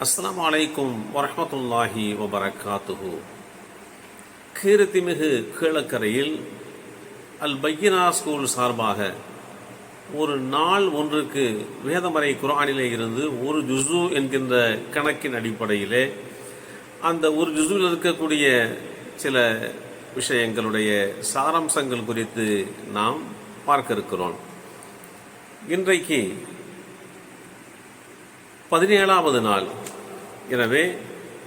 அஸ்லாம் அலைக்கும் வரமத்துல்லாஹி வபரகாத்துஹு. கீரத்திமிகு கீழக்கரையில் அல் பையனா ஸ்கூல் சார்பாக ஒரு நாள் ஒன்றுக்கு வேதமறை குரானிலே இருந்து ஒரு ஜுசு என்கின்ற கணக்கின் அடிப்படையிலே அந்த ஒரு ஜுசுவில் இருக்கக்கூடிய சில விஷயங்களுடைய சாராம்சங்கள் குறித்து நாம் பார்க்க இருக்கிறோம். இன்றைக்கு பதினேழாவது நாள். எனவே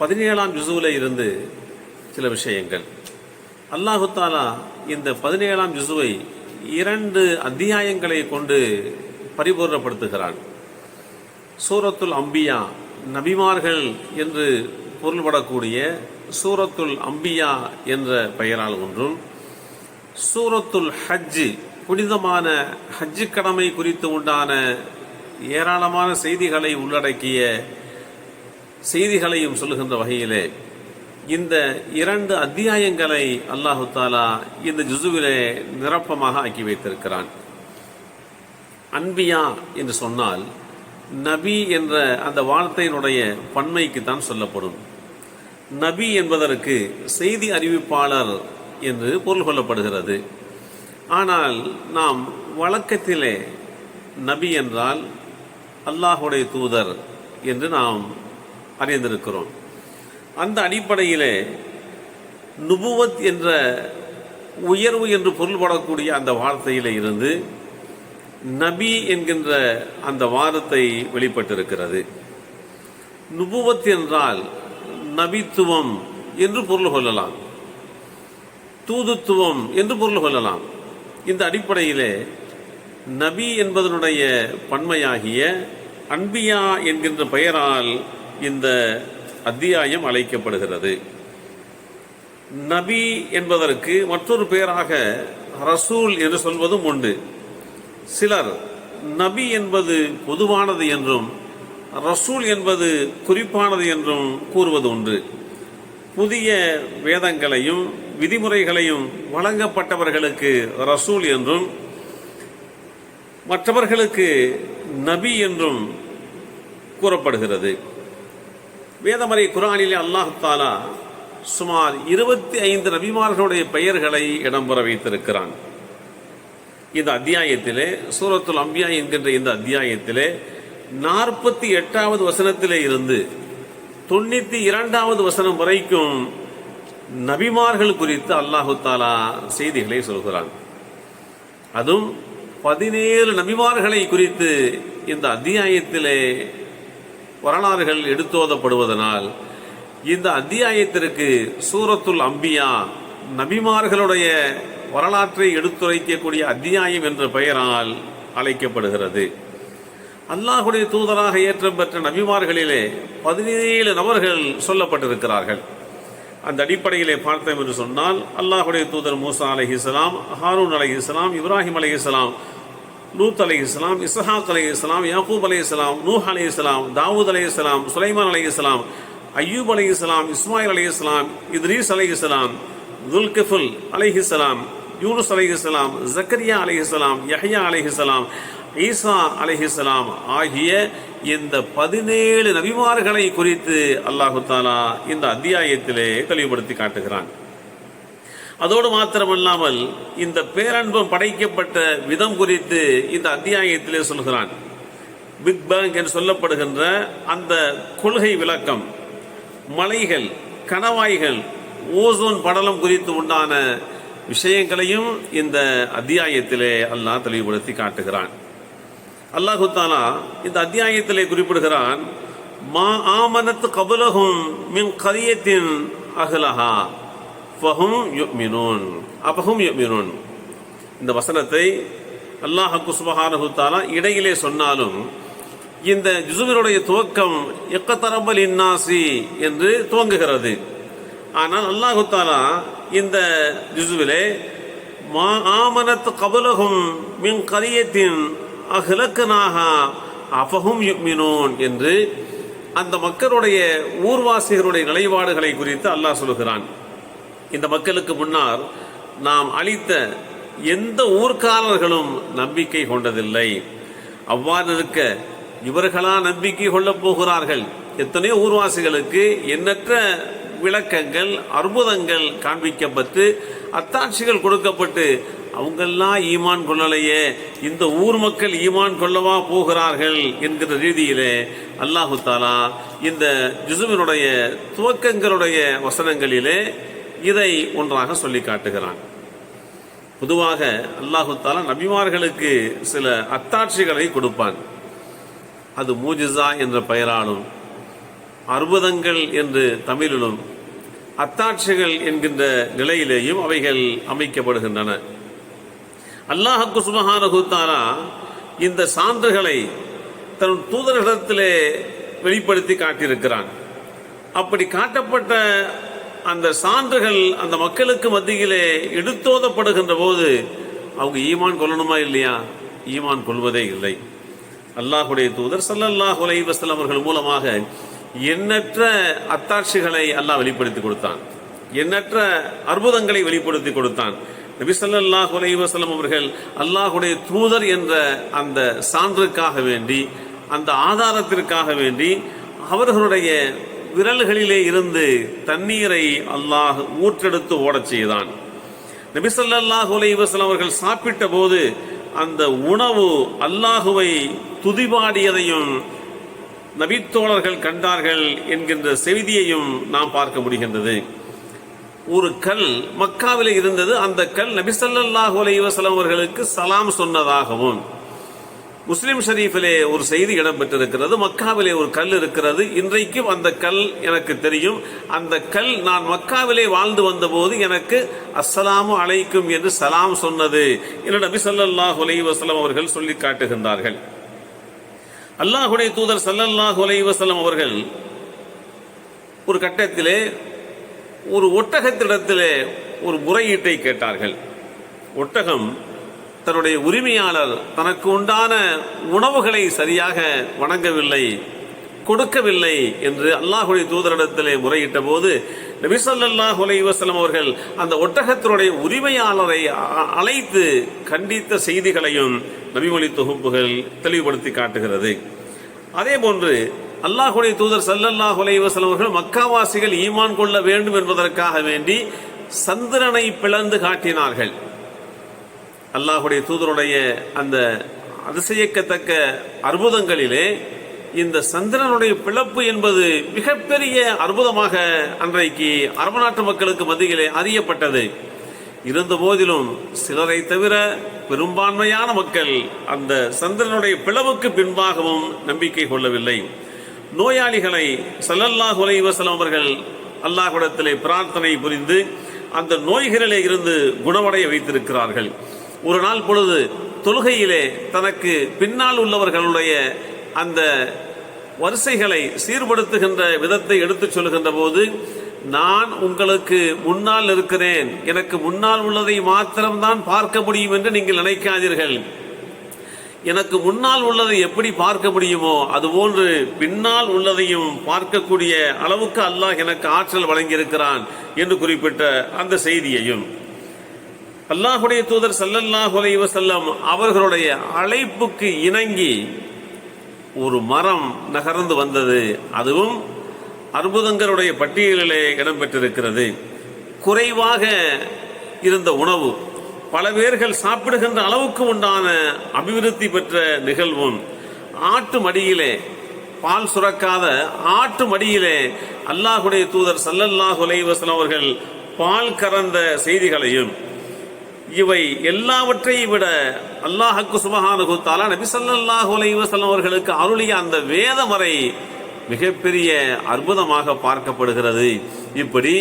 பதினேழாம் ஜுசுவில் இருந்து சில விஷயங்கள். அல்லாஹு தாலா இந்த பதினேழாம் ஜுசுவை இரண்டு அத்தியாயங்களை கொண்டு பரிபூர்ணப்படுத்துகிறான். சூரத்துல் அம்பியா நபிமார்கள் என்று பொருள்படக்கூடிய சூரத்துல் அம்பியா என்ற பெயரால் ஒன்றும் சூரத்துல் ஹஜ்ஜு புனிதமான ஹஜ்ஜு கடமை குறித்து உண்டான ஏராளமான செய்திகளை உள்ளடக்கிய செய்திகளையும் சொல்லுகின்ற வகையிலே இந்த இரண்டு அத்தியாயங்களை அல்லாஹு தாலா இந்த ஜுசுவிலே நிரப்பமாக ஆக்கி வைத்திருக்கிறான். அன்பியா என்று சொன்னால் நபி என்ற அந்த வார்த்தையினுடைய பன்மைக்கு தான் சொல்லப்படும். நபி என்பதற்கு செய்தி அறிவிப்பாளர் என்று பொருள் கொள்ளப்படுகிறது. ஆனால் நாம் வழக்கத்திலே நபி என்றால் அல்லாஹுடைய தூதர் என்று நாம் அறிந்திருக்கிறோம். அந்த அடிப்படையிலே நுபுவத் என்ற உயர்வு என்று பொருள்படக்கூடிய அந்த வார்த்தையில் இருந்து நபி என்கின்ற அந்த வாரத்தை வெளிப்பட்டிருக்கிறது. நுபுவத் என்றால் நபித்துவம் என்று பொருள் கொள்ளலாம். தூதுத்துவம் என்று பொருள் கொள்ளலாம். இந்த அடிப்படையிலே நபி என்பதனுடைய பன்மையாகிய அன்பியா என்கின்ற பெயரால் இந்த அத்தியாயம் அழைக்கப்படுகிறது. நபி என்பதற்கு மற்றொரு பெயராக ரசூல் என்று சொல்வதும் உண்டு. சிலர் நபி என்பது பொதுவானது என்றும் ரசூல் என்பது குறிப்பானது என்றும் கூறுவது உண்டு. புதிய வேதங்களையும் விதிமுறைகளையும் வழங்கப்பட்டவர்களுக்கு ரசூல் என்றும் மற்றவர்களுக்கு நபி என்றும் கூறப்படுகிறது. வேதமறை குரானிலே அல்லாஹாலா சுமார் இருபத்தி ஐந்து நபிமார்களுடைய பெயர்களை இடம்பெற வைத்திருக்கிறான். இந்த அத்தியாயத்திலே சூரத்துல் அம்பியா என்கின்ற இந்த அத்தியாயத்திலே நாற்பத்தி எட்டாவது வசனத்திலே இருந்து தொண்ணூத்தி இரண்டாவது வசனம் வரைக்கும் நபிமார்கள் குறித்து அல்லாஹு தாலா செய்திகளை சொல்கிறான். அதுவும் பதினேழு நபிமார்களை குறித்து இந்த அத்தியாயத்திலே வரலாறுகள் எடுத்தோதப்படுவதனால் இந்த அத்தியாயத்திற்கு சூரத்துல் அம்பியா நபிமார்களுடைய வரலாற்றை எடுத்துரைக்கக்கூடிய அத்தியாயம் என்ற பெயரால் அழைக்கப்படுகிறது. அல்லாஹுடைய தூதராக ஏற்றம் பெற்ற நபிமார்களிலே பதினேழு நபர்கள் சொல்லப்பட்டிருக்கிறார்கள். அந்த அடிப்படையிலே பார்த்தோம் என்று சொன்னால் அல்லாஹுடைய தூதர் மூசா அலஹி இஸ்லாம் ஹாரூன் அலஹி இஸ்லாம் இப்ராஹிம் அலஹி இஸ்லாம் லூத் அலி இஸ்லாம் இஸ்ஹாக் அலி இஸ்லாம் யாக்கூப் அலி இஸ்லாம் நூஹ் அலி இஸ்லாம் தாவூத் அலி இஸ்லாம் சுலைமான் அலி இஸ்லாம் அய்யூப் அலி இஸ்லாம் இஸ்மாயில் அலி இஸ்லாம் இத்ரீஸ் அலி இஸ்லாம் துல்கிஃபுல் அலி இஸ்லாம் யூனுஸ் அலி இஸ்லாம் ஜக்கரியா அலி இஸ்லாம் யஹ்யா அலி இஸ்லாம் ஈசா அலிஹிஸ்லாம் ஆகிய இந்த பதினேழு நபிமார்களை குறித்து அல்லாஹு தாலா இந்த அத்தியாயத்திலே தெளிவுபடுத்தி காட்டுகிறான் அதோடு மாத்திரமல்லாமல் இந்த பேரன்பம் படைக்கப்பட்ட விதம் குறித்து இந்த அத்தியாயத்திலே சொல்கிறான். பிக் பேங் என்று சொல்லப்படுகின்ற அந்த கொள்கை விளக்கம் மலைகள் கணவாய்கள் ஓசோன் படலம் குறித்து உண்டான விஷயங்களையும் இந்த அத்தியாயத்திலே அல்லாஹ் தெளிவுபடுத்தி காட்டுகிறான். அல்லாஹு தாலா இந்த அத்தியாயத்திலே குறிப்பிடுகிறான் மா ஆமனத்து கபுலகும் மின் கரியத்தின் அகலஹா. ஃபஹும் யுக்மினூன் அபஹும் யுக்மினூன் இந்த வசனத்தை அல்லாஹ் குஸ்பஹானஹு தாலா இடையிலே சொன்னாலும் இந்த ஜுசுவினுடைய துவக்கம் எக்கத்தரம்பல் இன்னாசி என்று துவங்குகிறது. ஆனால் அல்லாஹு தாலா இந்த ஜுசுவிலே மா ஆமனத்து கபலகும் மின் கரியத்தின் அஹ்லக்கனாக அஃபஹும் யுக்மினோன் என்று அந்த மக்களுடைய ஊர்வாசிகளுடைய நிலைப்பாடுகளை குறித்து அல்லாஹ் சொல்கிறான். இந்த மக்களுக்கு முன்னால் நாம் அளித்த எந்த ஊர்க்காரர்களும் நம்பிக்கை கொண்டதில்லை. அவ்வாறு இருக்க இவர்களா நம்பிக்கை கொள்ளப் போகிறார்கள். எத்தனையோ ஊர்வாசிகளுக்கு எண்ணற்ற விளக்கங்கள் அற்புதங்கள் காண்பிக்கப்பட்டு அத்தாட்சிகள் கொடுக்கப்பட்டு அவங்கெல்லாம் ஈமான் கொள்ளலையே இந்த ஊர் மக்கள் ஈமான் கொள்ளவா போகிறார்கள் என்கிற ரீதியிலே அல்லாஹு தாலா இந்த ஜிசுவினுடைய துவக்கங்களுடைய வசனங்களிலே இதை ஒன்றாக சொல்லி காட்டுகிறான். பொதுவாக அல்லாஹு தாலா நபிமார்களுக்கு சில அத்தாட்சிகளை கொடுப்பான். அது மூஜிசா என்ற பெயராலும் அற்புதங்கள் என்று தமிழிலும் அத்தாட்சிகள் என்கின்ற நிலையிலேயும் அவைகள் அமைக்கப்படுகின்றன. அல்லாஹக்கு சுபஹானகுத்தாரா இந்த சான்றுகளை தன் தூதர்களிடத்திலே வெளிப்படுத்தி காட்டியிருக்கிறான். அப்படி காட்டப்பட்ட அந்த சான்றுகள் அந்த மக்களுக்கு மத்தியிலே எடுத்தோதப்படுகின்ற போது அவங்க ஈமான் கொள்ளணுமா இல்லையா? ஈமான் கொள்வதே இல்லை. அல்லாஹுடைய தூதர் சல்லல்லாஹு அலைஹி அவர்கள் மூலமாக எண்ணற்ற அத்தாட்சிகளை அல்லாஹ் வெளிப்படுத்தி கொடுத்தான். எண்ணற்ற அற்புதங்களை வெளிப்படுத்தி கொடுத்தான். நபி சல்லாஹ் உலைவசலம் அவர்கள் அல்லாஹுடைய தூதர் என்ற அந்த சான்றுக்காக வேண்டி அந்த ஆதாரத்திற்காக வேண்டி அவர்களுடைய விரல்களிலே இருந்து தண்ணீரை அல்லாஹ் ஊற்றெடுத்து ஓடச் செய்தான். நபிசல்லாஹ் ஸல்லல்லாஹு அவர்கள் சாப்பிட்ட போது அந்த உணவு அல்லாஹுவை துதிபாடியதையும் நபித்தோழர்கள் கண்டார்கள் என்கின்ற செய்தியையும் நாம் பார்க்க முடிகின்றது. ஒரு கல் மக்காவில் இருந்தது. அந்த கல் நபி ஸல்லல்லாஹு அவர்களுக்கு சலாம் சொன்னதாகவும் முஸ்லிம் ஷரீஃபிலே ஒரு செய்தி இடம்பெற்றிருக்கிறது மக்காவிலே ஒரு கல் இருக்கிறது. இன்றைக்கும் அந்த கல் எனக்கு தெரியும். அந்த கல் நான் மக்காவிலே வாழ்ந்து வந்தபோது எனக்கு அஸ்ஸலாமு அழைக்கும் என்று சலாம் சொன்னது என்று நபி சல்லாஹ் அலைஹி வசலம் அவர்கள் சொல்லி காட்டுகின்றார்கள். அல்லாஹுடைய தூதர் சல்லல்லாஹ் அலைஹி வசலம் அவர்கள் ஒரு கட்டத்திலே ஒரு ஒட்டகத்திடத்திலே ஒரு முறையீட்டை கேட்டார்கள். ஒட்டகம் தன்னுடைய உரிமையாளர் தனக்கு உண்டான உணவுகளை சரியாக வணங்கவில்லை கொடுக்கவில்லை என்று அல்லாஹுடைய தூதரிடத்திலே முறையிட்ட போது நபிசல்லாஹ் ஸல்லல்லாஹு அவர்கள் அந்த ஒட்டகத்தினுடைய உரிமையாளரை அ- அழைத்து கண்டித்த செய்திகளையும் நபிமொழி தொகுப்புகள் தெளிவுபடுத்தி காட்டுகிறது. அதே போன்று அல்லாஹுடைய தூதர் சல்லல்லாஹ் அலைஹி அவர்கள் மக்காவாசிகள் ஈமான் கொள்ள வேண்டும் என்பதற்காக வேண்டி சந்திரனை பிளந்து காட்டினார்கள். அல்லாஹுடைய தூதருடைய அந்த அதிசயிக்கத்தக்க அற்புதங்களிலே இந்த சந்திரனுடைய பிளப்பு என்பது மிகப்பெரிய அற்புதமாக அன்றைக்கு அரபு நாட்டு மக்களுக்கு மத்தியிலே அறியப்பட்டது. இருந்த போதிலும் சிலரை தவிர பெரும்பான்மையான மக்கள் அந்த சந்திரனுடைய பிளவுக்கு பின்பாகவும் நம்பிக்கை கொள்ளவில்லை. நோயாளிகளை சல்லல்லாஹ் உலைவசலம் அவர்கள் அல்லாஹுடத்திலே பிரார்த்தனை புரிந்து அந்த நோய்களிலே இருந்து குணமடைய வைத்திருக்கிறார்கள். ஒரு நாள் பொழுது தொழுகையிலே தனக்கு பின்னால் உள்ளவர்களுடைய அந்த வரிசைகளை சீர்படுத்துகின்ற விதத்தை எடுத்துச் சொல்கின்ற போது நான் உங்களுக்கு முன்னால் இருக்கிறேன். எனக்கு முன்னால் உள்ளதை மாத்திரம்தான் பார்க்க முடியும் என்று நீங்கள் நினைக்காதீர்கள். எனக்கு முன்னால் உள்ளதை எப்படி பார்க்க முடியுமோ அதுபோன்று பின்னால் உள்ளதையும் பார்க்கக்கூடிய அளவுக்கு அல்லாஹ் எனக்கு ஆற்றல் வழங்கியிருக்கிறான் என்று குறிப்பிட்ட அந்த செய்தியையும். அல்லாஹுடைய தூதர் ஸல்லல்லாஹு அலைஹி செல்லம் அவர்களுடைய அழைப்புக்கு இணங்கி ஒரு மரம் நகர்ந்து வந்தது. அதுவும் அற்புதங்களுடைய பட்டியலிலே இடம்பெற்றிருக்கிறது. குறைவாக இருந்த உணவு. பல பேர்கள் சாப்பிடுகின்ற அளவுக்கு உண்டான அபிவிருத்தி பெற்ற நிகழ்வும். ஆட்டு மடியிலே பால் சுரக்காத ஆட்டு மடியிலே அல்லாஹுடைய தூதர் ஸல்லல்லாஹு அலைஹி அவர்கள் பால் கறந்த செய்திகளையும் இவை எல்லாவற்றையும் விட அல்லாஹக்கு சுபஹானஹு தஆலா நபி ஸல்லல்லாஹு அவர்களுக்கு அருளிய அந்த வேதமறை மிகப்பெரிய அற்புதமாக பார்க்கப்படுகிறது. இப்படி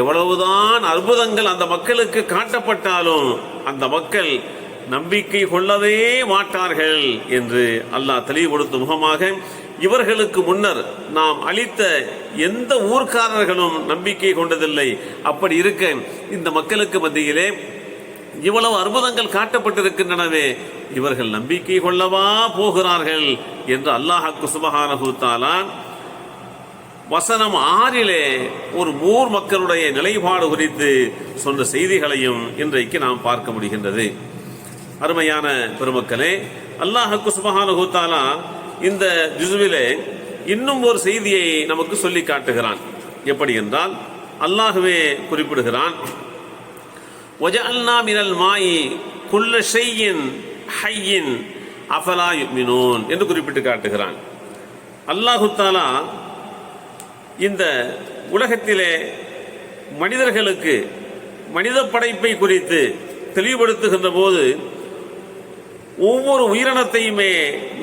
எவ்வளவுதான் அற்புதங்கள் அந்த மக்களுக்கு காட்டப்பட்டாலும் அந்த மக்கள் நம்பிக்கை கொள்ளவே மாட்டார்கள் என்று அல்லாஹ் தெளிவுபடுத்தும் முகமாக இவர்களுக்கு முன்னர் நாம் அளித்த எந்த ஊர்க்காரர்களும் நம்பிக்கை கொண்டதில்லை. அப்படி இருக்க இந்த மக்களுக்கு மத்தியிலே இவ்வளவு அற்புதங்கள் காட்டப்பட்டிருக்கின்றனவே. இவர்கள் நம்பிக்கை கொள்ளவா போகிறார்கள் என்று அல்லாஹாக்கு சுபஹானஹு வசனம் ஆறிலே ஒரு மூர் மக்களுடைய நிலைப்பாடு குறித்து சொன்ன செய்திகளையும் இன்றைக்கு நாம் பார்க்க முடிகின்றது. அருமையான பெருமக்களே அல்லாஹுக்கு சுபஹானஹு தஆலா இந்த ஜுசுவிலே இன்னும் ஒரு செய்தியை நமக்கு சொல்லி காட்டுகிறான். எப்படி என்றால் அல்லாஹுவே குறிப்பிடுகிறான் ஒஜஅல்னா மினல் மாயி குல்ல ஷெய்யின் ஹையின் அஃபலா யுமினூன் என்று குறிப்பிட்டு காட்டுகிறான். அல்லாஹு தாலா இந்த உலகத்திலே மனிதர்களுக்கு மனித படைப்பை குறித்து தெளிவுபடுத்துகின்ற போது ஒவ்வொரு உயிரினத்தையுமே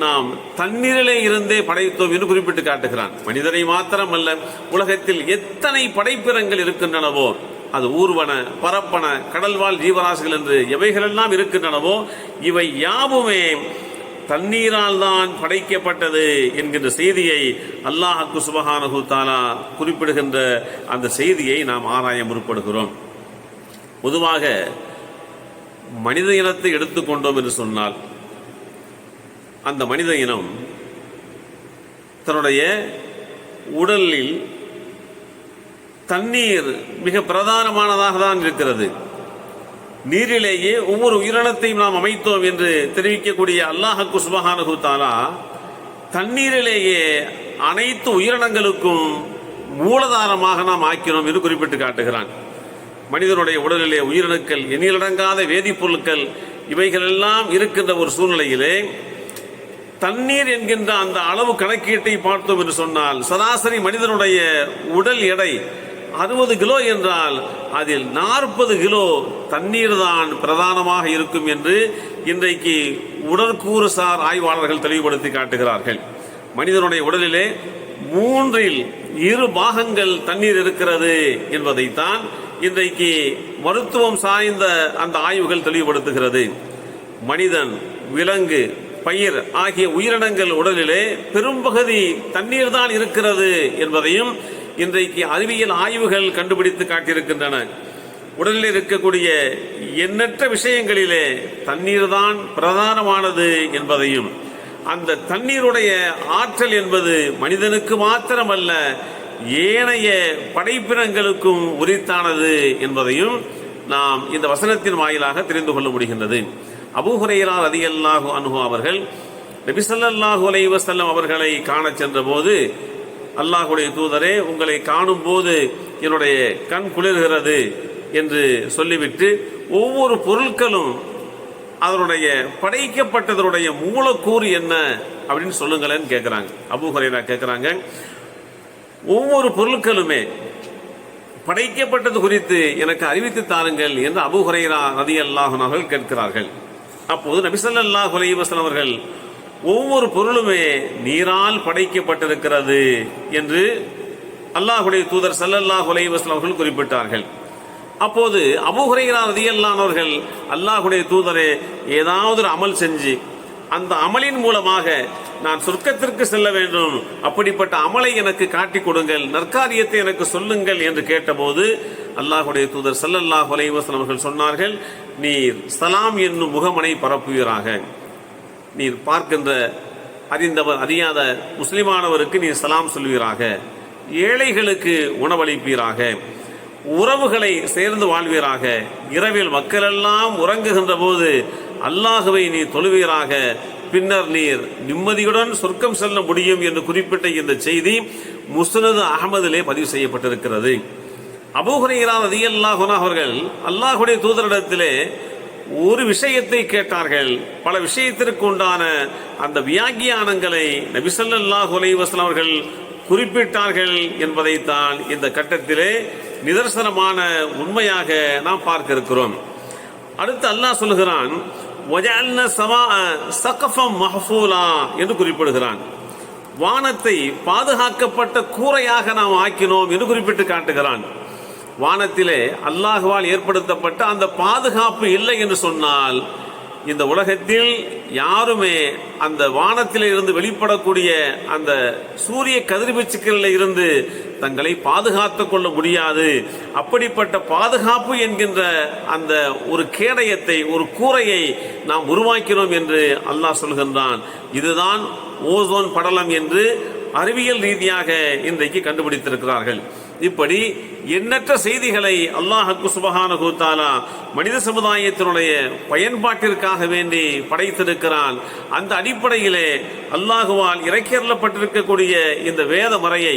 நாம் தண்ணீரிலே இருந்தே படைத்தோம் என்று குறிப்பிட்டு காட்டுகிறான். மனிதரை மாத்திரமல்ல உலகத்தில் எத்தனை படைப்பிறங்கள் இருக்கின்றனவோ அது ஊர்வன பரப்பன கடல்வாழ் ஜீவராசிகள் என்று எவைகளெல்லாம் இருக்கின்றனவோ இவை யாவுமே தண்ணீரால் தான் படைக்கப்பட்டது என்கின்ற செய்தியை அல்லாஹுக்கு சுபஹானஹு தாலா குறிப்பிடுகின்ற அந்த செய்தியை நாம் ஆராய முற்படுகிறோம். பொதுவாக மனித இனத்தை எடுத்துக்கொண்டோம் என்று சொன்னால் அந்த மனித இனம் தன்னுடைய உடலில் தண்ணீர் மிக பிரதானமானதாக தான் இருக்கிறது. நீரிலேயே ஒவ்வொரு உயிரினத்தையும் நாம் அமைத்தோம் என்று தெரிவிக்கக்கூடிய அல்லாஹக்கு சுபஹானஹு தாலா தண்ணீரிலேயே அனைத்து உயிரினங்களுக்கும் மூலதாரமாக நாம் ஆக்கினோம் என்று குறிப்பிட்டு காட்டுகிறான். மனிதனுடைய உடலிலே உயிரணுக்கள் எண்ணிலடங்காத வேதிப்பொருட்கள் இவைகள் எல்லாம் இருக்கின்ற ஒரு சூழ்நிலையிலே தண்ணீர் என்கின்ற அந்த அளவு கணக்கீட்டை பார்த்தோம் என்று சொன்னால் சராசரி மனிதனுடைய உடல் எடை அறுபது கிலோ என்றால் அதில் நாற்பது கிலோ தண்ணீர் தான் பிரதானமாக இருக்கும் என்று இன்றைக்கு உடற்கூறு சார் ஆய்வாளர்கள் தெளிவுபடுத்தி காட்டுகிறார்கள். மனிதனுடைய உடலிலே மூன்றில் இரு பாகங்கள் தண்ணீர் இருக்கிறது என்பதைத்தான் இன்றைக்கு மருத்துவம் சாய்ந்த அந்த ஆய்வுகள் தெளிவுபடுத்துகிறது. மனிதன் விலங்கு பயிர் ஆகிய உயிரினங்கள் உடலிலே பெரும்பகுதி தண்ணீர் தான் இருக்கிறது என்பதையும் இன்றைக்கு அறிவியல் ஆய்வுகள் கண்டுபிடித்து காட்டியிருக்கின்றன. உடலில் இருக்கக்கூடிய எண்ணற்ற விஷயங்களிலே தண்ணீர் தான் பிரதானமானது என்பதையும் அந்த தண்ணீருடைய ஆற்றல் என்பது மனிதனுக்கு மாத்திரமல்ல ஏனைய படைப்பினங்களுக்கும் உரித்தானது என்பதையும் நாம் இந்த வசனத்தின் வாயிலாக தெரிந்து கொள்ள முடிகின்றது. அபூஹுரையரா ரதியல்லாஹு அனுகு அவர்கள் நபிசல்லாஹு அலைவசல்லம் அவர்களை காண சென்றபோது அல்லாஹுடைய தூதரே உங்களை காணும் போது என்னுடைய கண் குளிர்கிறது என்று சொல்லிவிட்டு ஒவ்வொரு பொருட்களும் அதனுடைய படைக்கப்பட்டதனுடைய மூலக்கூறு என்ன அப்படின்னு சொல்லுங்களேன்னு கேட்குறாங்க அபு கேட்குறாங்க ஒவ்வொரு பொருட்களுமே படைக்கப்பட்டது குறித்து எனக்கு அறிவித்து தாருங்கள் என்று அபு நதி அல்லாஹன் அவர்கள் கேட்கிறார்கள். அப்போது நபிசல்லாஹ் அலைவசன் அவர்கள் ஒவ்வொரு பொருளுமே நீரால் படைக்கப்பட்டிருக்கிறது என்று அல்லாஹுடைய தூதர் சல்லல்லாஹ் அலைவசன் அவர்கள் குறிப்பிட்டார்கள். அப்போது அபுஹுரைரா ரதியல்லானவர்கள் அல்லாஹுடைய தூதரே ஏதாவது ஒரு அமல் செஞ்சு அந்த அமலின் மூலமாக நான் சொர்க்கத்திற்கு செல்ல வேண்டும் அப்படிப்பட்ட அமலை எனக்கு காட்டி கொடுங்கள் நற்காரியத்தை எனக்கு சொல்லுங்கள் என்று கேட்டபோது அல்லாஹுடைய தூதர் சல்லல்லாஹ் அலைவசன் அவர்கள் சொன்னார்கள் நீர் சலாம் என்னும் முகமனை பரப்புவீராக. நீர் பார்க்கின்ற அறிந்தவர் அறியாத முஸ்லிமானவருக்கு நீர் சலாம் சொல்வீராக. ஏழைகளுக்கு உணவளிப்பீராக. உறவுகளை சேர்ந்து வாழ்வீராக. இரவில் மக்களெல்லாம் உறங்குகின்ற போது அல்லாஹுவை நீ தொழுவீராக. பின்னர் நீர் நிம்மதியுடன் சொர்க்கம் செல்ல முடியும் என்று குறிப்பிட்ட இந்த செய்தி முஸ்னது அகமதிலே பதிவு செய்யப்பட்டிருக்கிறது. அபூஹரையரா ரதியல்லாஹுனா அவர்கள் அல்லாஹுடைய தூதரிடத்திலே ஒரு விஷயத்தை கேட்டார்கள். பல விஷயத்திற்கு உண்டான அந்த வியாக்கியானங்களை நபிசல்லாஹு அலைவாஸ்லாம் அவர்கள் குறிப்பிட்டார்கள் என்பதைத்தான் இந்த கட்டத்திலே நிதர்சனமான உண்மையாக நாம் பார்க்க இருக்கிறோம் அடுத்து அல்லாஹ் சொல்லுகிறான் என்று குறிப்பிடுகிறான். வானத்தை பாதுகாக்கப்பட்ட கூரையாக நாம் ஆக்கினோம் என்று குறிப்பிட்டு காட்டுகிறான். வானத்திலே அல்லாஹுவால் ஏற்படுத்தப்பட்ட அந்த பாதுகாப்பு இல்லை என்று சொன்னால் இந்த உலகத்தில் யாருமே அந்த வானத்தில் இருந்து வெளிப்படக்கூடிய அந்த சூரிய கதிர்வீச்சுக்களில் இருந்து தங்களை பாதுகாத்து கொள்ள முடியாது. அப்படிப்பட்ட பாதுகாப்பு என்கின்ற அந்த ஒரு கேடயத்தை ஒரு கூரையை நாம் உருவாக்கினோம் என்று அல்லாஹ் சொல்கின்றான். இதுதான் ஓசோன் படலம் என்று அறிவியல் ரீதியாக இன்றைக்கு கண்டுபிடித்திருக்கிறார்கள். இப்படி எண்ணற்ற செய்திகளை அல்லாஹ் குசுபகான கூத்தாலா மனித சமுதாயத்தினுடைய பயன்பாட்டிற்காக வேண்டி படைத்திருக்கிறான். அந்த அடிப்படையிலே அல்லாஹுவால் இறக்கியறப்பட்டிருக்கக்கூடிய இந்த வேத மறையை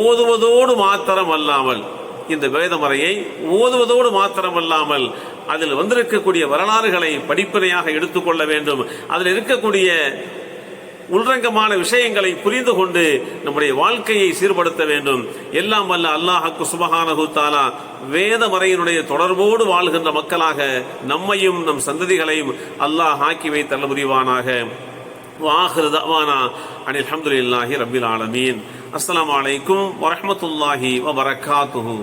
ஓதுவதோடு மாத்திரம் அல்லாமல் இந்த வேத மறையை ஓதுவதோடு மாத்திரமல்லாமல் அதில் வந்திருக்கக்கூடிய வரலாறுகளை படிப்பினையாக எடுத்துக்கொள்ள வேண்டும். அதில் இருக்கக்கூடிய உள்ரங்கமான விஷயங்களை புரிந்து கொண்டு நம்முடைய வாழ்க்கையை சீர்படுத்த வேண்டும். எல்லாம் வல்ல அல்லாஹக்கு சுபஹானஹு தாலா வேத மறையினுடைய தொடர்போடு வாழ்கின்ற மக்களாக நம்மையும் நம் சந்ததிகளையும் அல்லாஹ் ஆக்கி வைத்தள்ள புரிவானாக. வாஹிரு தவானா அனில் இல்லாஹி ரபில் ஆலமீன். அஸ்லாம் அலைக்கும் வரமத்துல்லாஹி வபரகாத்துஹு.